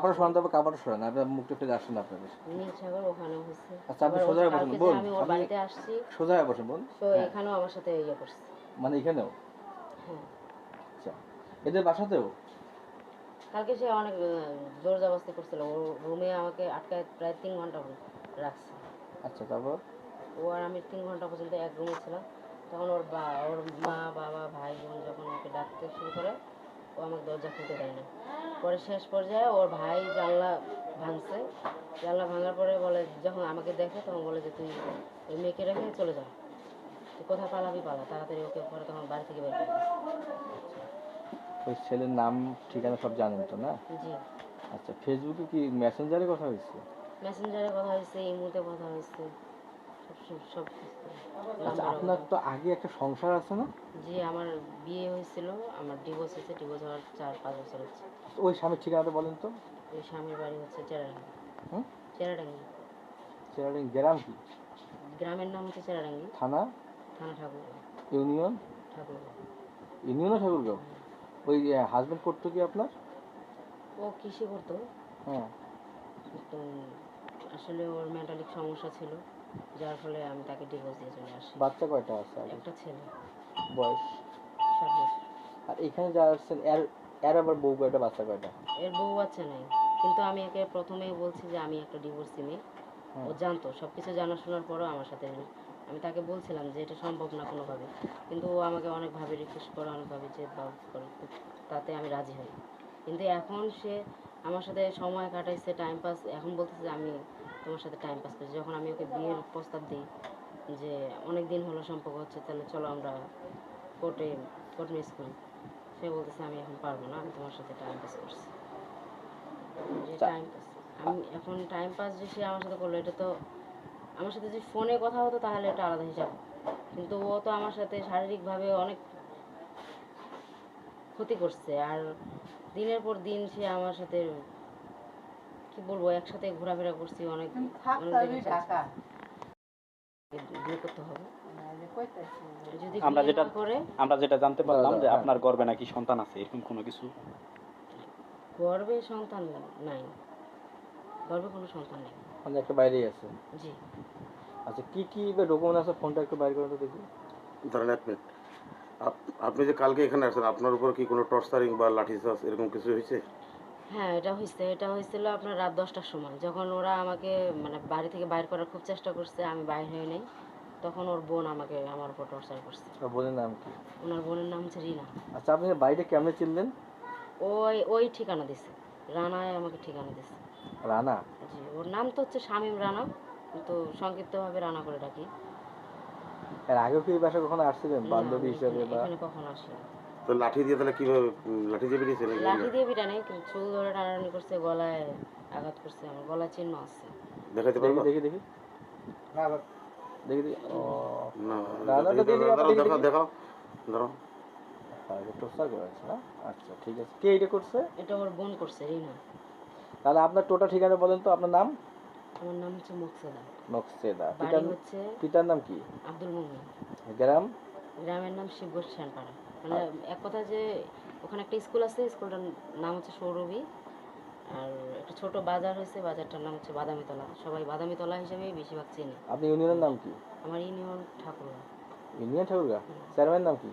কাপড় সরান তবে কাপড় সরান আপনার মুখটা ফেলে আসেন হয়েছে আচ্ছা, আপনি সোজা হয়ে বসুন, বোন, আমি ওর বাড়িতে আসছি। সোজা হয়ে বসেন বোন। তো এখানেও আমার সাথে ইয়ে করছে। মানে এখানেও? হ্যাঁ। আচ্ছা এদের বাসাতেও? কালকে সে অনেক জোর জবস্তি করছিল। ওর রুমে আমাকে আটকায় প্রায় তিন ঘণ্টা রাখছে। আচ্ছা তারপর? ও আর আমি তিন ঘণ্টা পর্যন্ত এক রুমে ছিলাম। তখন ওর বা ওর মা বাবা ভাই বোন যখন ওকে ডাকতে শুরু করে ও আমাকে দরজা খুলতে দেয় না। পরে শেষ পর্যায়ে ওর ভাই জানলা ভাঙছে। জানলা ভাঙার পরে বলে যখন আমাকে দেখে তখন বলে যে তুই ওই মেয়েকে রেখে চলে যা তুই কোথায় পালাবি পালা তাড়াতাড়ি ওকে পরে তখন বাড়ি থেকে বের করে ওই ছেলের নাম ঠিকানা সব জানেন তো না? জি। আচ্ছা ফেসবুকে কি মেসেঞ্জারে কথা হয়েছে? মেসেঞ্জারে কথা হয়েছে ইমুতে কথা হয়েছে। সব। আচ্ছা আপনার তো আগে একটা সংসার আছে না? জি আমার বিয়ে হয়েছিল আমার ডিভোর্স হয়েছে ডিভোর্স হওয়ার চার পাঁচ বছর হচ্ছে। ওই স্বামীর ঠিকানাটা বলেন তো। ওই স্বামীর বাড়ি হচ্ছে চেরাডাঙ্গি। হুম? চেরাডাঙ্গি। চেরাডিং গ্রাম কি? গ্রামের নাম হচ্ছে চেরাডাঙ্গি। থানা? থানা ঠাকুর ইউনিয়ন? ঠাকুর ইউনিয়নও ঠাকুরগাঁও? ওই হাজবেন্ড করতো কি আপনার? ও কৃষি করতো। হ্যাঁ। তো আসলে ওর মেন্টালিক সমস্যা ছিল। যার ফলে আমি তাকে ডিভোর্স দিয়ে চলে আসি। বাচ্চা কয়টা আছে একটা ছেলে। বয়স? সাত বছর। আর এখানে যারা আসছেন এর এর আবার বউ কয়টা বাচ্চা কয়টা? এর বউ বাচ্চা নাই। কিন্তু আমি একে প্রথমেই বলছি যে আমি একটা ডিভোর্সি মেয়ে হ্যাঁ। ও জানতো সব কিছু জানা শোনার পরেও আমার সাথে আমি তাকে বলছিলাম যে এটা সম্ভব না কোনোভাবে। কিন্তু ও আমাকে অনেকভাবে রিকোয়েস্ট করে অনেকভাবে যে বাউ করে। তাতে আমি রাজি হই। কিন্তু এখন সে আমার সাথে সময় কাটাইছে টাইম পাস এখন বলতেছে যে আমি তোমার সাথে টাইম পাস করছি। যখন আমি ওকে বিয়ের প্রস্তাব দিই যে অনেক দিন হলো সম্পর্ক হচ্ছে তাহলে চলো আমরা কোর্টে কোর্ট মিস করি। সে বলতেছে আমি এখন পারব না আমি তোমার সাথে টাইম পাস করছি। যে টাইম পাস আমি এখন টাইম পাস যে সে আমার সাথে করল এটা তো আমার সাথে যদি ফোনে কথা হতো তাহলে এটা আলাদা হিসাব। কিন্তু ও তো আমার সাথে শারীরিকভাবে অনেক ক্ষতি করছে। আর দিনের পর দিন সে আমার সাথে কি বলব একসাথে ঘোরাফেরা করছি অনেক। বিয়ে করতে হবে। আমরা যেটা আমরা যেটা জানতে পারলাম যে। আপনার গর্বে নাকি সন্তান আছে এরকম কোনো কিছু? গর্বে সন্তান নাই। গর্বে কোনো সন্তান নেই। মানে একটা বাইরেই আছে। জি। আচ্ছা কি কি ডকুমেন্ট আছে? ফোনটা একটু বাইর করে তো দেখি। ধরেন এক মিনিট। আপ- আপনি যে কালকে এখানে আসছেন আপনার উপর কি কোনো টর্চারিং বা লাঠিচার্জ এরকম কিছু হয়েছে? হ্যাঁ এটা হয়েছে এটা হয়েছিল আপনার রাত দশটার সময়। যখন ওরা আমাকে মানে বাড়ি থেকে বাইর করার খুব চেষ্টা করছে আমি বাইর হয়ে নেই। তখন ওর বোন আমাকে আমার উপর টর্চার করছে। আর বোনের নাম কি? ওনার বোনের নাম হচ্ছে রিনা। আচ্ছা আপনি বাইরে কেমনে চিনলেন? ওই ওই ঠিকানা দিছে। রানায় আমাকে ঠিকানা দিছে। রানা? জি ওর নাম তো হচ্ছে শামীম রানা। কিন্তু সংক্ষিপ্তভাবে রানা করে ডাকি। এর আগেও কি এই বাসায় কখনো আসছিলেন? বান্ধবী হিসেবে বা এখানে কখনো আসি তো লাঠি দিয়ে তাহলে কীভাবে লাঠি দিয়ে নাকি? লাঠি দিয়ে পিটা নেই কিন্তু চুল ধরে টানাটানি করছে গলায় আঘাত করছে আমার গলায় চিহ্ন আছে। দেখাতে দেখি পারব? দেখি দেখি। দেখি দেখি। ও না দেখাও। দেখাও করেছে না? আচ্ছা ঠিক আছে। কে এটা করছে? এটা ওর বোন করছে রিনা। তাহলে আপনার টোটাল ঠিকানা বলেন তো আপনার নাম? আমার নাম হচ্ছে মুকসেদা। বাড়ি পিতার হচ্ছে পিতার নাম কি? আব্দুল মুমিন। গ্রাম? গ্রামের নাম শিবগঞ্জ শ্যানপাড়া মানে এক কথা যে ওখানে একটা স্কুল আছে স্কুলটার নাম হচ্ছে সৌরভী। আর একটা ছোট বাজার হয়েছে বাজারটার নাম হচ্ছে বাদামিতলা। সবাই বাদামিতলা হিসেবেই বেশিরভাগ চেনে। আপনি ইউনিয়নের নাম কি? আমার ইউনিয়ন ঠাকুরা ইউনিয়ন ঠাকুরগা? চেয়ারম্যান নাম কি?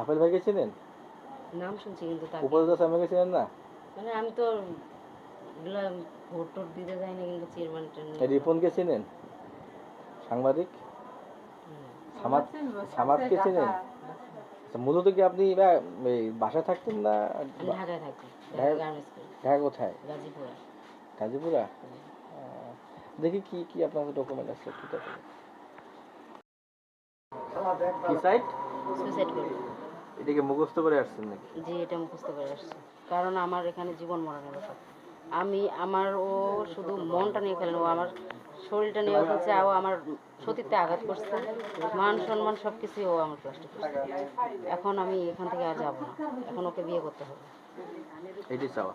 আপেল ভাইকে চেনেন? নাম শুনছি কিন্তু তাকে উপদেষ্টা স্বামীকে চেনেন না? মানে আমি তো এগুলা ভোট টোট দিতে যাইনি কিন্তু চেয়ারম্যান রিপনকে চেনেন? সাংবাদিক? সামাদ সামাদকে চেনেন? আচ্ছা মূলত কি আপনি এই বাসায় থাকতেন না ঢাকায় থাকি ঢাকা- কোথায়? গাজীপুরে। গাজীপুরা? আহ, দেখি কি কি আপনার ডকুমেন্ট আছে কি কি সাইট সুইসাইড করি এটাকে মুখস্থ করে আসছেন নাকি? জি এটা মুখস্থ করে আসছি। কারণ আমার এখানে জীবন মরণের ব্যাপার। আমি আমার ও শুধু মনটা নিয়ে ফেলেন ও আমার শরীরটা নিয়ে হচ্ছে, ও আমার সতীত্বে আঘাত করছে। মান সম্মান সব কিছুই ও আমার কষ্ট করছে। এখন আমি এখান থেকে আর যাব না। এখন ওকে বিয়ে করতে হবে। চাওয়া।